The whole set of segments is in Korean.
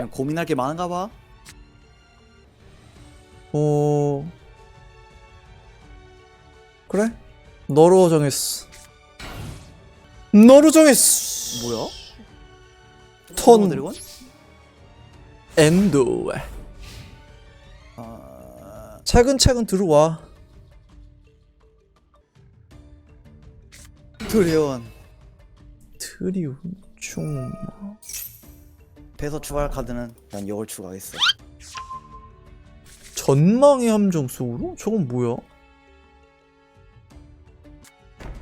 그냥 고민할 게 많은가 봐. 어 그래 너로 정했어 너로 정했어 뭐야? 턴 드래곤? 엔드 아, 차근차근 들어와 드래곤. 트리오 충 배서 추가할 카드는 난 이걸 추가하겠어. 전망의 함정 속으로? 저건 뭐야?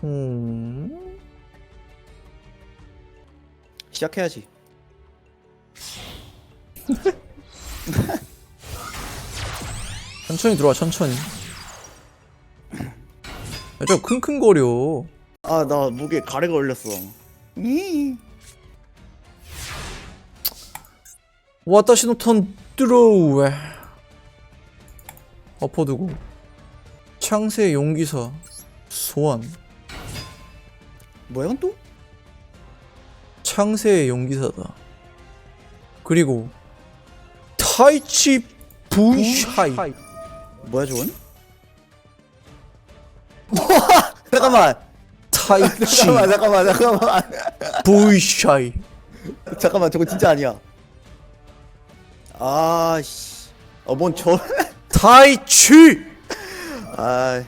음... 시작해야지. 천천히 들어와 천천히 야, 저 킁킁거려 아, 나 목에 가래가 걸렸어. 이. 드로우에 엎어두고 창세의 용기사 소환 뭐야, 이건 또? 창세의 용기사다 그리고 타이치 부샤이 뭐야, 저건? 잠깐만. 타이치 잠깐만, 잠깐만, 잠깐만. 부샤이 잠깐만, 저거 진짜 아니야. 아, 씨. 어, 뭔 저. 타이치 아,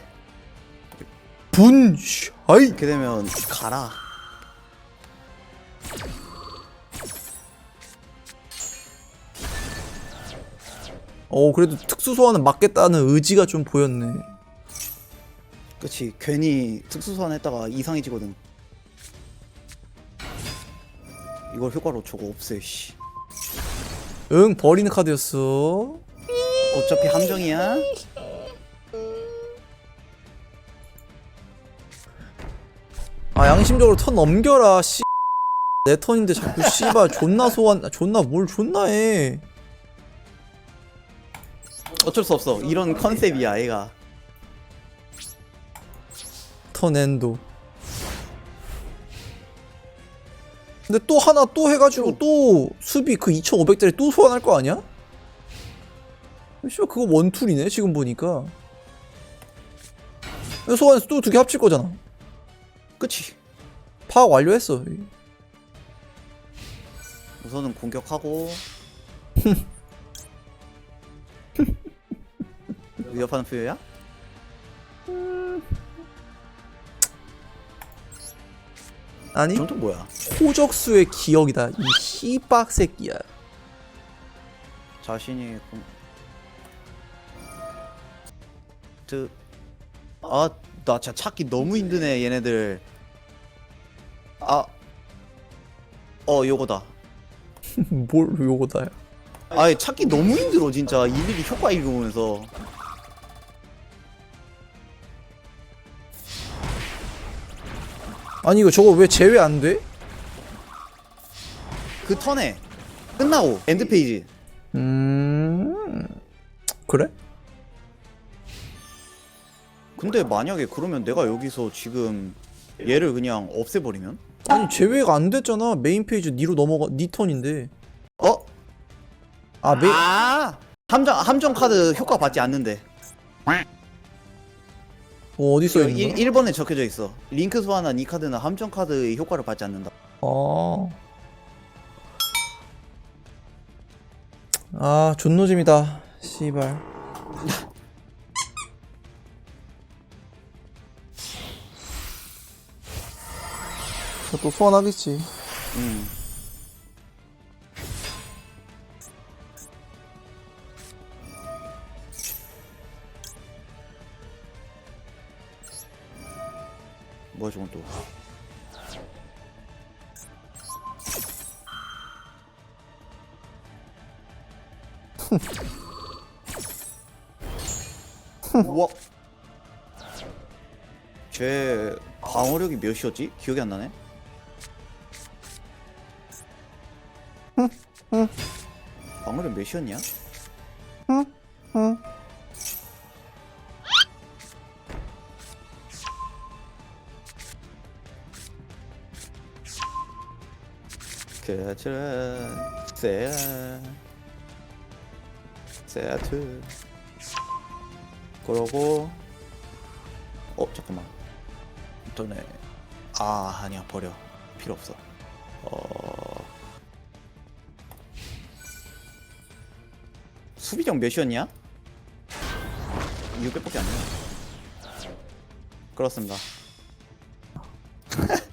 분샤이 이렇게 되면 가라. 어 그래도 특수 소환은 맞겠다는 의지가 좀 보였네 그치 괜히 특수 소환 했다가 이상해지거든 이걸 효과로 저거 없애 씨 응 버리는 카드였어 어차피 함정이야 아 양심적으로 턴 넘겨라 씨. 내 턴인데 자꾸 씨발 존나 소환 존나 뭘 존나 해. 어쩔 수 없어 이런 컨셉이야 얘가 턴 엔도. 근데 또 하나 또 해가지고 또 수비 그 2,500짜리 또 소환할 거 아니야? 씨발 그거 원툴이네 지금 보니까. 소환해서 또 두 개 합칠 거잖아. 그치 파악 완료했어. 우선은 공격하고 위협하는 표현이야? 아니 또 뭐야 호적수의 기억이다. 이 씨박 새끼야. 자신이 공... 저... 아, 나 진짜 찾기 너무 힘드네, 얘네들. 아, 어, 요거다. 뭘 요거다야. 아예 찾기 너무 힘들어, 진짜. 일일이 효과 읽으면서. 아니 이거 저거 왜 제외 안 돼? 그 턴에 끝나고 엔드 페이지. 음 그래? 근데 만약에 그러면 내가 여기서 지금 얘를 그냥 없애버리면? 아니 제외가 안 됐잖아. 메인 페이지 니로 넘어가 니 턴인데. 어? 아 메. 아! 함정 함정 카드 효과 받지 않는데. 어, 어디 써 있는 거야? 1, 번에 적혀져 있어. 링크 소환한 이 카드는 함정 카드의 효과를 받지 않는다. 아. 아 존노잼이다. 씨발. 저 또 소환하겠지. 음. 뭐야 저건 또? 우와. 쟤 방어력이 몇이었지? 기억이 안 나네. 방어력 몇이었냐? 세트 세트 세트 그러고 어 잠깐만 인터넷 아 아니야 버려 필요 없어 어 수비력 몇이었냐? 600밖에 안 돼. 그렇습니다.